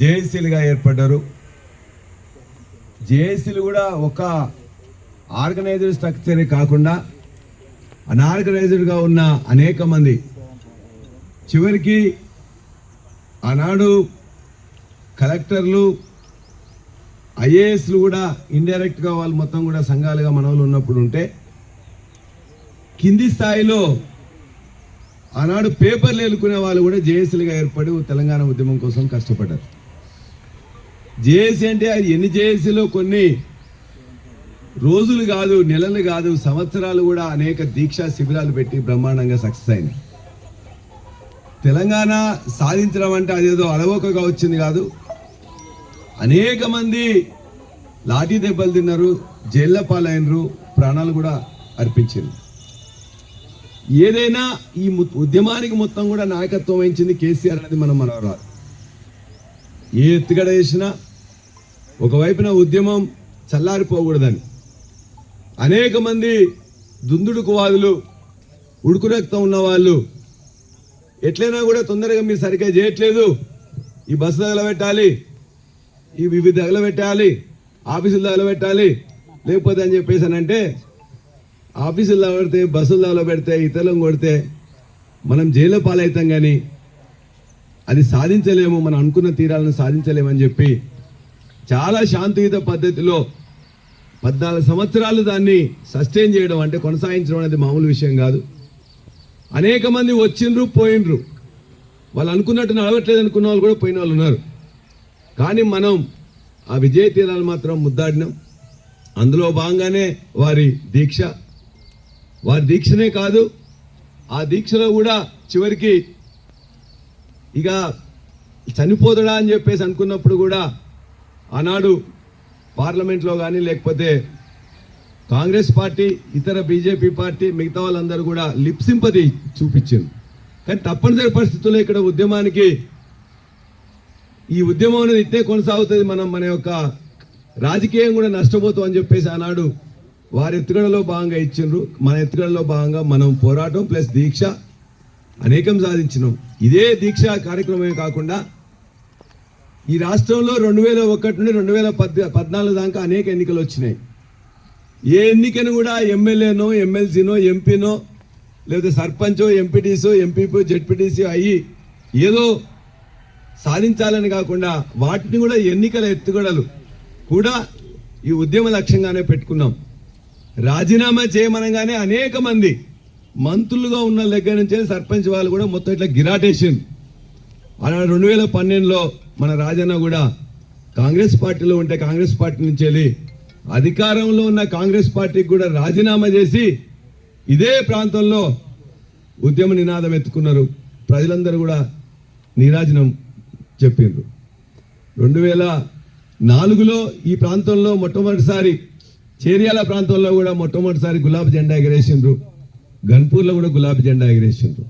జేఏసీలుగా ఏర్పడ్డారు. జేఏసీలు కూడా ఒక ఆర్గనైజ్డ్ స్ట్రక్చరే కాకుండా అనార్గనైజ్డ్గా ఉన్న అనేక మంది. చివరికి ఆనాడు కలెక్టర్లు ఐఏఎస్లు కూడా ఇండైరెక్ట్గా వాళ్ళు మొత్తం కూడా సంఘాలుగా మనవులు ఉన్నప్పుడు ఉంటే కింది స్థాయిలో ఆనాడు పేపర్లు ఎలుకునే వాళ్ళు కూడా జేఏసీలుగా ఏర్పడి తెలంగాణ ఉద్యమం కోసం కష్టపడ్డారు. జేఏసీ అంటే అది ఎన్ని జేఏసీలో కొన్ని రోజులు కాదు నెలలు కాదు సంవత్సరాలు కూడా అనేక దీక్షా శిబిరాలు పెట్టి బ్రహ్మాండంగా సక్సెస్ అయింది తెలంగాణ సాధించడం అంటే అదేదో అలవోకగా వచ్చింది కాదు. అనేక మంది లాఠీ దెబ్బలు తిన్నారు జైళ్ళ పాలైనరు ప్రాణాలు కూడా అర్పించారు ఏదైనా ఈ ము- ఉద్యమానికి మొత్తం కూడా నాయకత్వం వహించింది కేసీఆర్ అనేది మనం మనవరాలు ఏ ఎత్తుగడ చేసినా ఒకవైపున ఉద్యమం చల్లారిపోకూడదని. అనేక మంది దుందుడుకువాదులు వాదులు ఉన్న వాళ్ళు ఎట్లయినా కూడా తొందరగా మీరు సరిగ్గా చేయట్లేదు. ఈ బస్సు తగలబెట్టాలి ఈ వివిధ తగలబెట్టాలి ఆఫీసులు తగలబెట్టాలి లేకపోతే అని చెప్పేసానంటే ఆఫీసులు తగలబెడితే బస్సులు తగలబెడితే ఇతరులను కొడితే మనం జైల్లో పాలవుతాం కానీ అది సాధించలేము మనం అనుకున్న తీరాలను సాధించలేమని చెప్పి చాలా శాంతియుత పద్ధతిలో పద్నాలుగు సంవత్సరాలు దాన్ని సస్టైన్ చేయడం అంటే కొనసాగించడం అనేది మామూలు విషయం కాదు. అనేక మంది వచ్చిండ్రు పోయినరు వాళ్ళు అనుకున్నట్టు నడవట్లేదు అనుకున్న వాళ్ళు కూడా పోయిన వాళ్ళు ఉన్నారు. కానీ మనం ఆ విజయ తీరాలు మాత్రం ముద్దాడినాం. అందులో భాగంగానే వారి దీక్ష. వారి దీక్షనే కాదు ఆ దీక్షలో కూడా చివరికి ఇక చనిపోతాడా అని చెప్పేసి అనుకున్నప్పుడు కూడా ఆనాడు పార్లమెంట్లో కానీ లేకపోతే కాంగ్రెస్ పార్టీ ఇతర బీజేపీ పార్టీ మిగతా వాళ్ళందరూ కూడా లిప్ సింపతి చూపించింది కానీ తప్పనిసరి పరిస్థితుల్లో ఇక్కడ ఉద్యమానికి ఈ ఉద్యమం అనేది ఇట్టే కొనసాగుతుంది మనం మన యొక్క రాజకీయం కూడా నష్టపోతాం అని చెప్పేసి ఆనాడు వారి ఎత్తుగడలో భాగంగా ఇచ్చిండ్రు. మన ఎత్తుగడలో భాగంగా మనం పోరాటం ప్లస్ దీక్ష అనేకం సాధించినాం. ఇదే దీక్ష కార్యక్రమమే కాకుండా ఈ రాష్ట్రంలో రెండు వేల ఒకటి నుండి రెండు వేల పద్ పద్నాలుగు దాకా అనేక ఎన్నికలు వచ్చినాయి. ఏ ఎన్నికను కూడా ఎమ్మెల్యేనో ఎమ్మెల్సీనో ఎంపీనో లేకపోతే సర్పంచో ఎంపీటీసో ఎంపీపీ జెడ్పీటీసీ అయ్యి ఏదో సాధించాలని కాకుండా వాటిని కూడా ఎన్నికల ఎత్తుగడలు కూడా ఈ ఉద్యమ లక్ష్యంగానే పెట్టుకున్నాం. రాజీనామా చేయమనగానే అనేక మంది మంత్రులుగా ఉన్న దగ్గర నుంచే సర్పంచ్ వాళ్ళు కూడా మొత్తం ఇట్లా గిరాటేషన్ అలా రెండు వేల పన్నెండులో మన రాజన్న కూడా కాంగ్రెస్ పార్టీలో ఉంటే కాంగ్రెస్ పార్టీ నుంచి వెళ్ళి అధికారంలో ఉన్న కాంగ్రెస్ పార్టీకి కూడా రాజీనామా చేసి ఇదే ప్రాంతంలో ఉద్యమ నినాదం ఎత్తుకున్నారు. ప్రజలందరూ కూడా నీరాజనం చెప్పిండ్రు. రెండు వేల నాలుగులో ఈ ప్రాంతంలో మొట్టమొదటిసారి చేరియాల ప్రాంతంలో కూడా మొట్టమొదటిసారి గులాబీ జెండా ఎగరేసిండ్రు. గన్పూర్లో కూడా గులాబీ జెండా ఎగరేసిండ్రు.